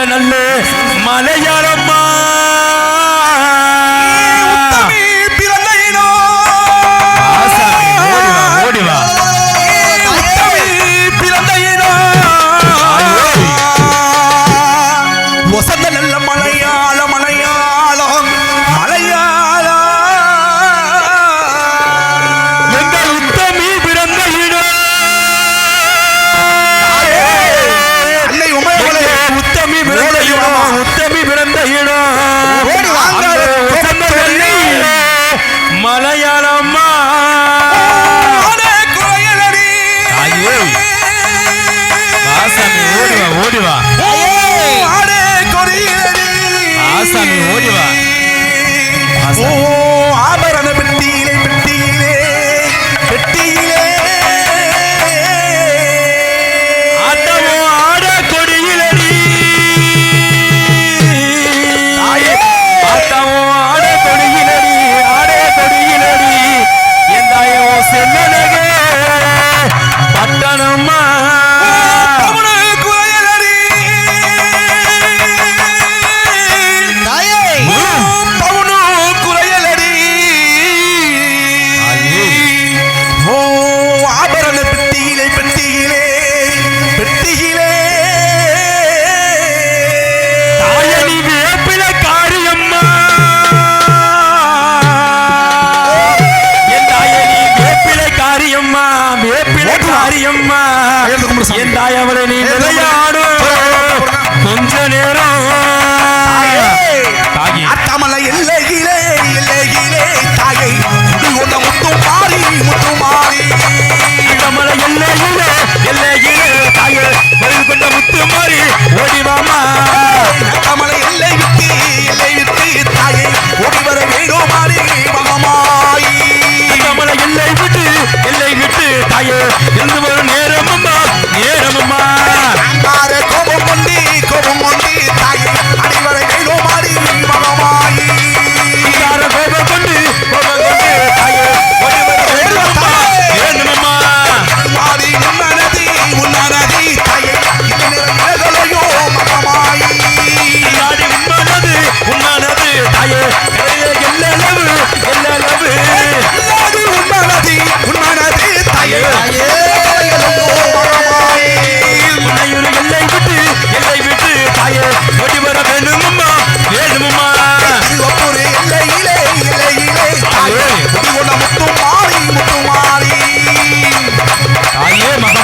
வந்த நல்ல மலையாளம்மா. வசந்த நல்ல மழை.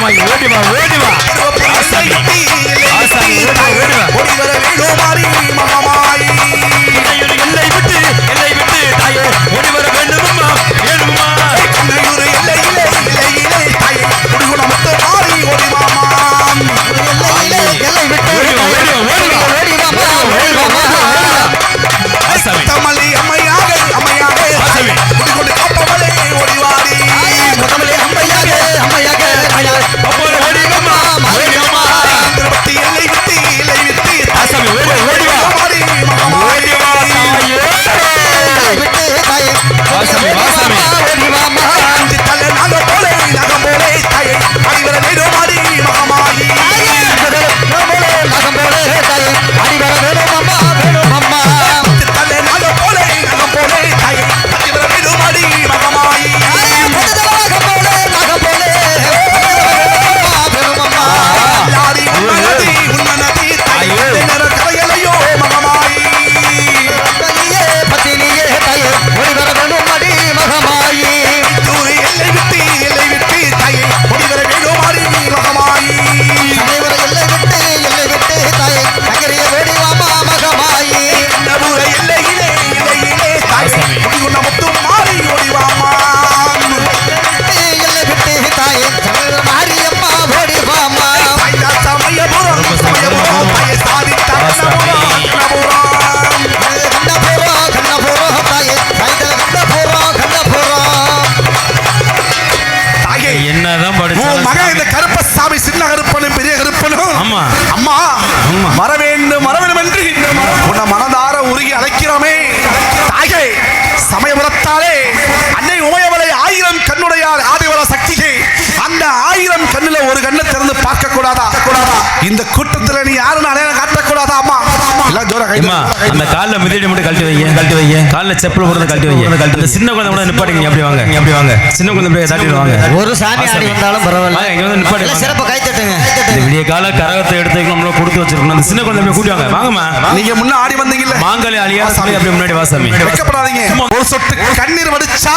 ஓடி வா ஓடி வா. ஆசாமி ஓடி வா ஓடி வா. இந்த கூட்டத்துல நீ யாருன்னு அடையாளம் காட்டக்கூடாதா அம்மா. எல்லாம் ஜோரா கை அம்மா அந்த கால்ல மிதியடி மட்டும் கழட்டி வைங்க. கழட்டி வைங்க. கால்ல செப்பல் போடுறது கழட்டி வைங்க. அந்த சின்ன குழந்தை கூட நிப்பாட்டிங்க அப்படி வாங்க. அப்படி வாங்க. சின்ன குழந்தை அப்படியே தாட்டிட்டு வாங்க. ஒரு சாமி ஆடி வந்தாலும் பரவாயில்ல. இங்க வந்து நிப்பாட்டி. சிறப்பா கை தட்டுங்க. இந்த விடிய கால கரகத்தை எடுத்து நம்மள கொடுத்து வச்சிருக்கணும். அந்த சின்ன குழந்தை அப்படியே கூட்டி வாங்க. வாங்கம்மா. நீங்க முன்ன ஆடி வந்தீங்கல்ல. மாங்காளி அழியா சாமி. அப்படியே முன்னாடி வாசாமி வெக்கப்படாதீங்க ஒரு சொட்டு கண்ணீர் வடிச்சா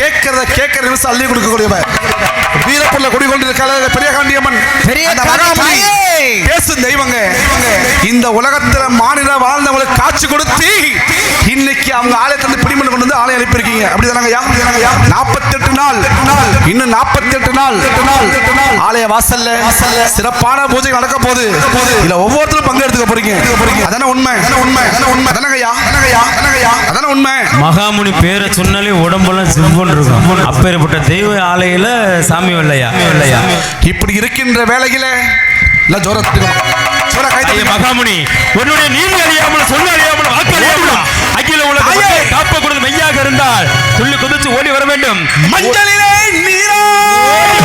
கேட்கறத கேட்கற நிமிஷம் அள்ளி கொடுக்கக்கூடியவ வீரப்புள்ள குடி கொண்டிருக்கால பெரிய காண்டியம்மன் பெரிய மகாமணி! பேசும் தெய்வங்க இந்த உலகத்துல மாநில வாழ்ந்தவங்களுக்கு காட்சி கொடுத்து இன்னைக்கு அவங்க ஆலயத்திலிருந்து பிடிமணி கொண்டு வந்து ஆலயம் அனுப்பியிருக்கீங்க. அப்படிதானங்கய்யா? நாற்பத்தெட்டு நாள். இன்னும் நாற்பத்தெட்டு நாள். ஆலய வாசல்ல சிறப்பான பூஜை நடக்க போகுது. இதுல ஒவ்வொருத்தரும் பங்கு எடுத்துக்க போறீங்க. அதானே உண்மை. உண்மை உண்மை அதானங்கய்யா? அதானங்கய்யா அதானே உண்மை. மகாமுனி பேரை சொன்னாலே உடம்பெல்லாம் சிம்புன்னு இருக்கும். அப்பேற்பட்ட தெய்வ ஆலையில சாமி இல்லையா இல்லையா இப்படி இருக்கின்ற வேலையில இல்ல ஜோரத்துக்கு. மகாமுனி உன்னுடைய நீதி அறியாமல் சொல்ல அறியாமல் வாக்கு அறியாமல் உலக ஐயே! மக்களை காப்ப கொடுத்து மெய்யாக இருந்தால் துள்ளி குதிச்சு ஓடி வர வேண்டும். மஞ்சளிலே நீராடி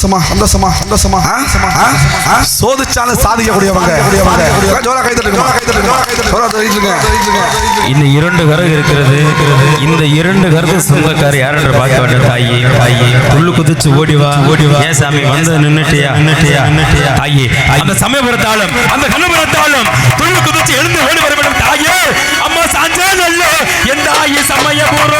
சந்தோஷமா சந்தோஷமா சந்தோஷமா? சோதிச்சாலும் சாதிக்கக்கூடியவங்க. கூடியவங்க. ஜோரா கை தட்டுங்க கை தட்டுங்க ஜோரா தட்டிட்டுங்க இந்த இரண்டு கரகு இருக்கிறது. இந்த இரண்டு கருத்து சொந்தக்கார் யார் என்று பார்க்க வேண்டும். தாயி தாயி. துள்ளு குதிச்சு ஓடி வா ஓடி வா ஏன் சாமி வந்து நின்னுட்டியா? நின்னுட்டியா? நின்னுட்டியா? தாயி அந்த சமயபுரத்தாலும் அந்த கண்ணபுரத்தாலும் துள்ளு குதிச்சு எழுந்து ஓடி வர வேண்டும் தாயே. அம்மா சாஞ்சே நல்ல. என் தாயி சமயபுரம்.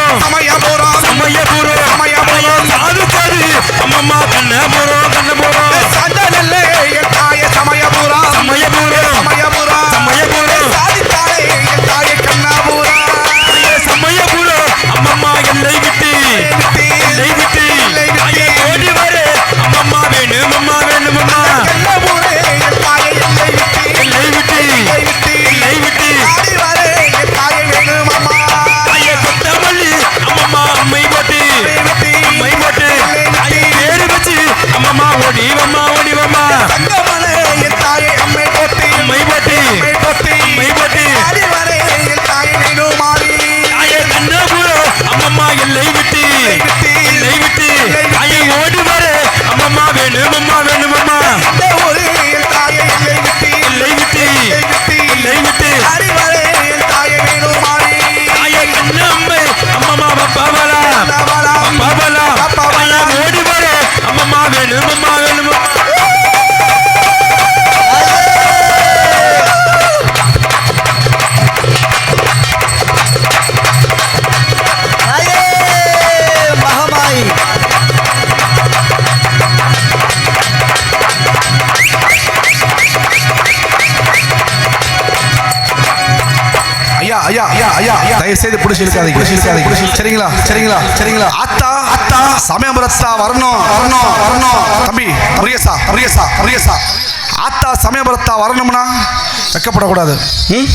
ஐயா தயவு செய்து பிடிச்சி இருக்காதீங்க பிடிச்சி இருக்காதீங்க சரிங்களா சரிங்களா சரிங்களா. அத்தா அத்தா சமயபுரத்தா வரணும் வரணும் வரணும். தம்பி முருகேசா முருகேசா முருகேசா. ஆத்தா சமயபுரத்தா வரணும்னா வெக்கப்படக்கூடாது. ம்?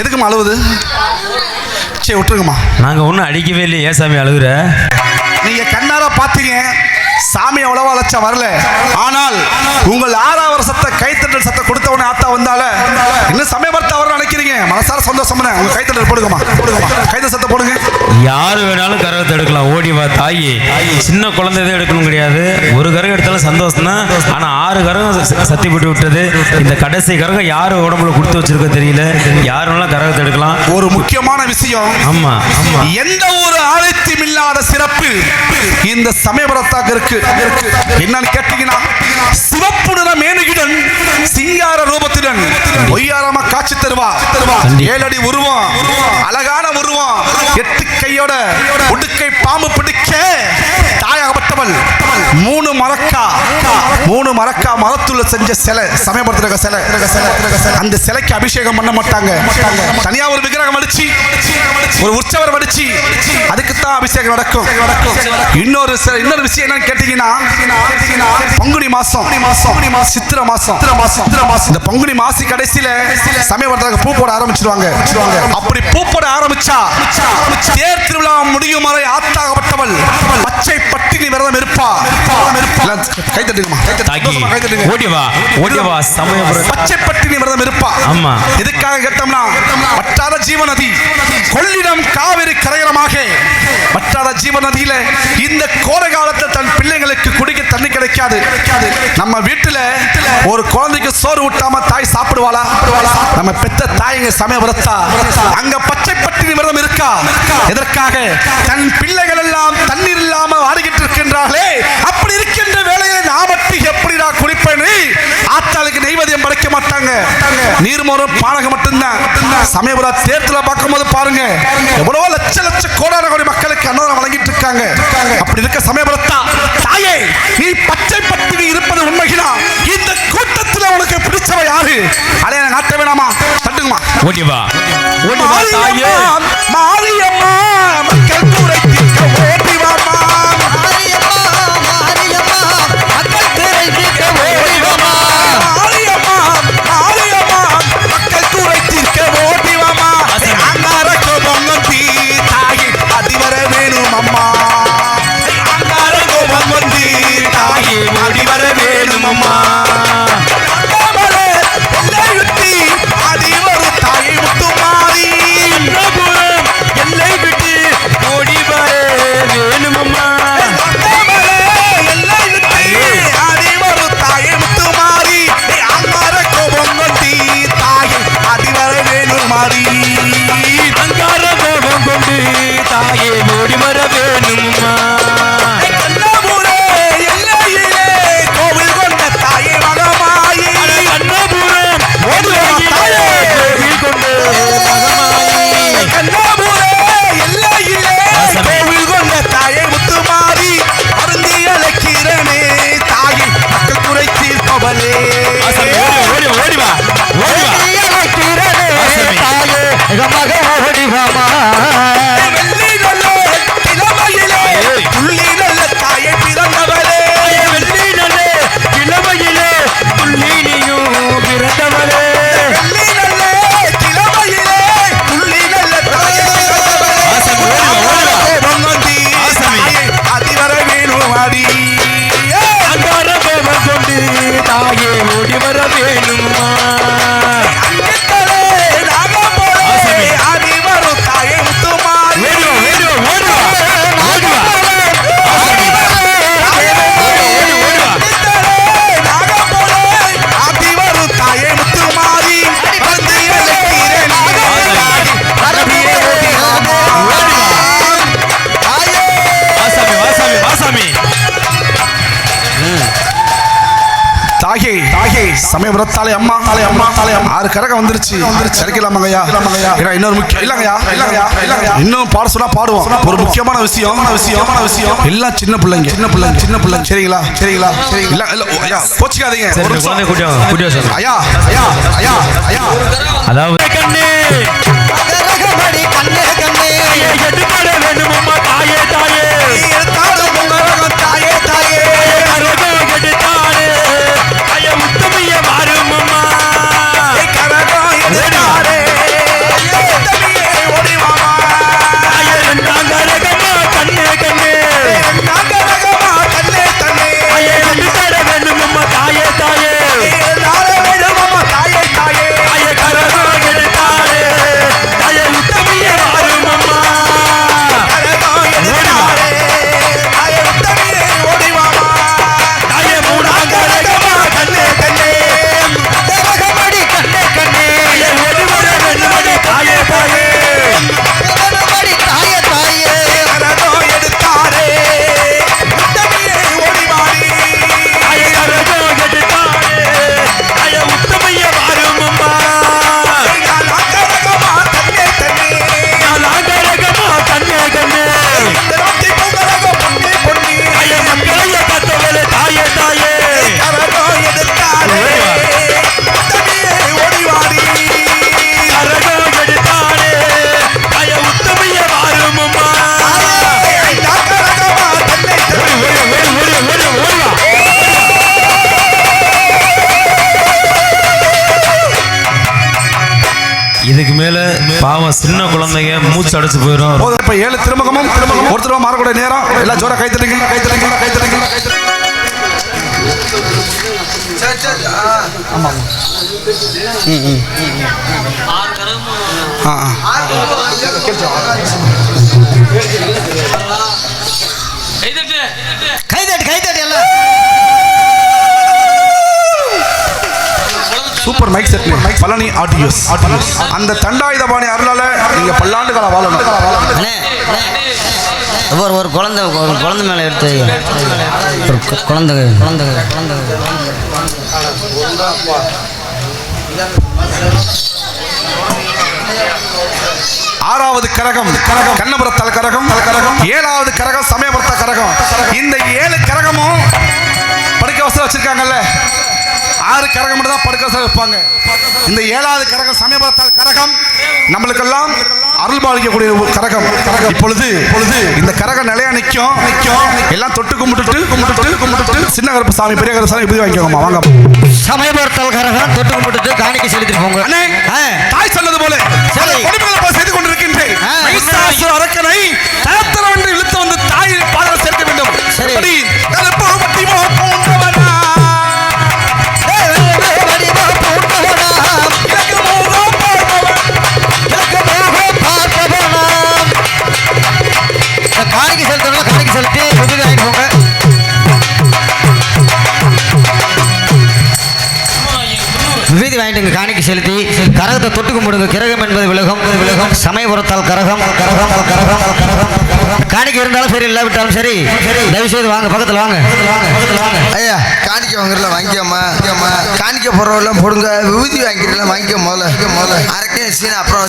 எதுக்குமா அழுவுது? சரி விட்டுருங்கம்மா. நாங்க ஒன்றும் அடிக்கவே இல்லை ஏன் சாமி அழுகுற? நீங்க கண்ணார பாத்தீங்க. சாமி அவ்வளவா அழைச்சா வரல. ஆனால் உங்கள் ஆறாம் வருஷத்தை கைத்தட்டல் சத்தம் கொடுத்தவனே ஆத்தா வந்தால இன்னும் சமயபுரத்தா அவர் நினைக்கிறீங்க? மனசார சந்தோஷம் உங்க கைத்தட்டல் போடுங்கம்மா போடுங்கம்மா. கைத்த சத்தை போடுங்க. யாரு வேணாலும் கரகத்தை எடுக்கலாம். ஓடி வா தாயி. சின்ன குழந்தை எதுவும் எடுக்கணும் கிடையாது. ஒரு கரகம் எடுத்தாலும் சந்தோஷம் தான் ஆனா ஆறு கரகம் சத்தி போட்டு விட்டது. இந்த கடைசி கரகம் யாரு உடம்புல கொடுத்து வச்சிருக்க தெரியல. யாரு வேணாலும் கரகத்தை எடுக்கலாம். ஒரு முக்கியமான விஷயம். ஆமா ஆமா. எந்த ஒரு ஆலயத்தையும் இல்லாத சிறப்பு இந்த சமயபுரத்தாக்கு இருக்கு என்னன்னு கேட்டீங்கன்னா சிவப்பு நிற மேனுகிடன் சிங்கார ரூபத்துடன் ஒய்யாரமா காட்சி தருவா. ஏழடி உருவம் அழகான உருவம் எட்டு கையோட உடுக்கை பாம்பு பிடிக்க தாயாகப்பட்டவள். மூணு மரக்கா மூணு மரக்கா மரத்துல செஞ்ச சிலை சமயபுரத்துல சிலை. அந்த சிலைக்கு அபிஷேகம் பண்ண மாட்டாங்க. தனியா ஒரு விக்கிரகம் அடிச்சு ஒரு உற்சவர் அடிச்சு அதுக்கு தான் அபிஷேகம் நடக்கும். இன்னொரு சில- இன்னொரு விஷயம் என்னன்னு கேட்டீங்கன்னா பங்குனி மாசம் மாசம் சித்திர மாசம். சித்திர மாசம் சித்திர மாசம் இந்த பங்குனி மாசி கடைசியில சமயபுரத்துல பூ போட ஆரம்பிச்சிருவாங்க. அப்படி பூ போட ஆரம்பிச்சா தேர் திருவிழா முடியும் வரை ஆத்தாகப்பட்டவள் பச்சை பட்டினி விரதம் இருப்பா. எல்லாம் கை தட்டுங்கம்மா கை தட்டு. தாக்கி கை தட்டுங்க ஓடி வா ஓடி வா சமயபுரம் பச்சை பட்டினி விரதம் இருப்பா. ஆமா. எதுக்காக கேட்டோம்னா வட்டார ஜீவநதி. கொள்ளிடம் காவிரி கரையரமாக. வட்டார ஜீவநதியில இந்த கோடை காலத்துல தன் பிள்ளைங்களுக்கு குடிக்க தண்ணி கிடைக்காது. நம்ம வீட்டுல ஒரு குழந்தைக்கு சோறு ஊட்டாம தாய் சாப்பிடுவாளா? நம்ம பெத்த தாயங்க சமயபுரத்தா அங்க பச்சை பட்டினி விரதம் இருக்கா? எதற்காக? தன் பிள்ளைகள் எல்லாம் தண்ணீர் இருக்கின்றார்களே அப்படி இருக்கின்ற வேளையில நான் மட்டும் எப்படிடா குடிப்பேன்னு ஆத்தாளுக்கு நெய்வேத்தியம் படைக்க மாட்டாங்க. நீர்மோரும் பானகம் மட்டும்தான். சமயபுரா தேர்தல பார்க்கும்போது பாருங்க எவ்வளவோ லட்ச லட்ச கோடான கோடி மக்களுக்கு அன்னதானம் வழங்கிட்டு இருக்காங்க. அப்படி இருக்க சமயபுரத்தா தாயே நீ பச்சை பட்டினி இருப்பது உண்மைகளா இந்த கூட்டத்துல உனக்கு பிடிச்சவ யாரு? அடைய நாட்ட வேணாமா? தட்டுங்கம்மா. ஓடி வா ஓடி வா தாயே. தாயே தாயே சமயபுரத்தாலே அம்மா தாலே அம்மா தாலே அம்மா. ஆறு கரகம் வந்துருச்சு. வந்துருச்சு. கிடைக்கலாமாங்கய்யா இன்னொரு முக்கியம் இல்லங்கய்யா இல்லங்கய்யா இல்லங்கய்யா. இன்னும் பாட சொன்னா பாடுவோம். ஒரு முக்கியமான விஷயம். விஷயமான விஷயம். எல்லாம் சின்ன பிள்ளைங்க. சின்ன பிள்ளைங்க. சின்ன பிள்ளைங்க. சரிங்களா சரிங்களா சரிங்களா. இல்ல இல்ல ஐயா சரி சொல்லுங்க ஐயா ஐயா ஐயா ஐயா. அதாவது கண்ணே. கண்ணே. கண்ணே எட்டுப்பாடு வேண்டுமம்மா பாவம் சின்ன குழந்தைங்க மூச்சு அடைச்சு போயிடும் இப்ப ஏழு திருமுகமும் திருமுகமும் ஒருத்தர் மாறக்கூடிய நேரம். எல்லாம் ஜோரா கை தட்டுங்க கை தட்டுங்க கை தட்டுங்க. கை தட்டுங்க கைதட்டு கைதட்டு எல்லாம். Super mic set Palani audios audios அந்த தண்டாயுதபாணி அருளால நீங்க பல்லாண்டு காலம் வாழணும். ஒரு ஒரு குழந்தை ஒரு குழந்தை மேலே எடுத்து. ஒரு குழந்தை குழந்தை. குழந்தை ஆறாவது கரகம் கரகம் கண்ணபுரத்தல் கரகம் கரகம் ஏழாவது கரகம் சமயபுரத்த கரகம். இந்த ஏழு கரகமும் படுக்க வசதி வச்சிருக்காங்கல்ல. ஆறு கரகம் மட்டும் தான் படுக்க வைப்பாங்க. இந்த ஏழாவது கரகம் சமயபுரத்தால் கரகம். நம்மளுக்கெல்லாம் அருள் பாலிக்கக்கூடிய ஒரு கரகம். கரகம் இப்பொழுது இப்பொழுது இந்த கரகம் நிலையா நிற்கும் நிற்கும் எல்லாம் தொட்டு கும்பிட்டுட்டு கும்பிட்டுட்டு கும்பிட்டுட்டு சின்ன கருப்பு சாமி பெரிய கருப்பு சாமி இப்படி வாங்கிக்கோங்கம்மா வாங்க. சமயபுரத்தால் கரகம் தொட்டு கும்பிட்டுட்டு காணிக்கை செலுத்திட்டு போங்க. தாய் சொன்னது போல செய்து கொண்டிருக்கின்றேன். அரக்கனை தரத்தரவென்று இழுத்து வந்து தாய் பாதம் சமயபுரத்தால் கரகம் கரகம் கரகம் கரகம் காணிக்கை இருந்தாலும் சரி இல்லாவிட்டாலும் சரி தயவு செய்து வாங்க பக்கத்தில் வாங்க. ஐயா காணிக்க வாங்குறதுல வாங்கிக்கோமா காணிக்கை காணிக்க போறவெல்லாம் போடுங்க விபூதி வாங்கிக்கிறதுல வாங்கிக்கோ முதல்ல முதல்ல. அரக்கே சீனா அப்புறம்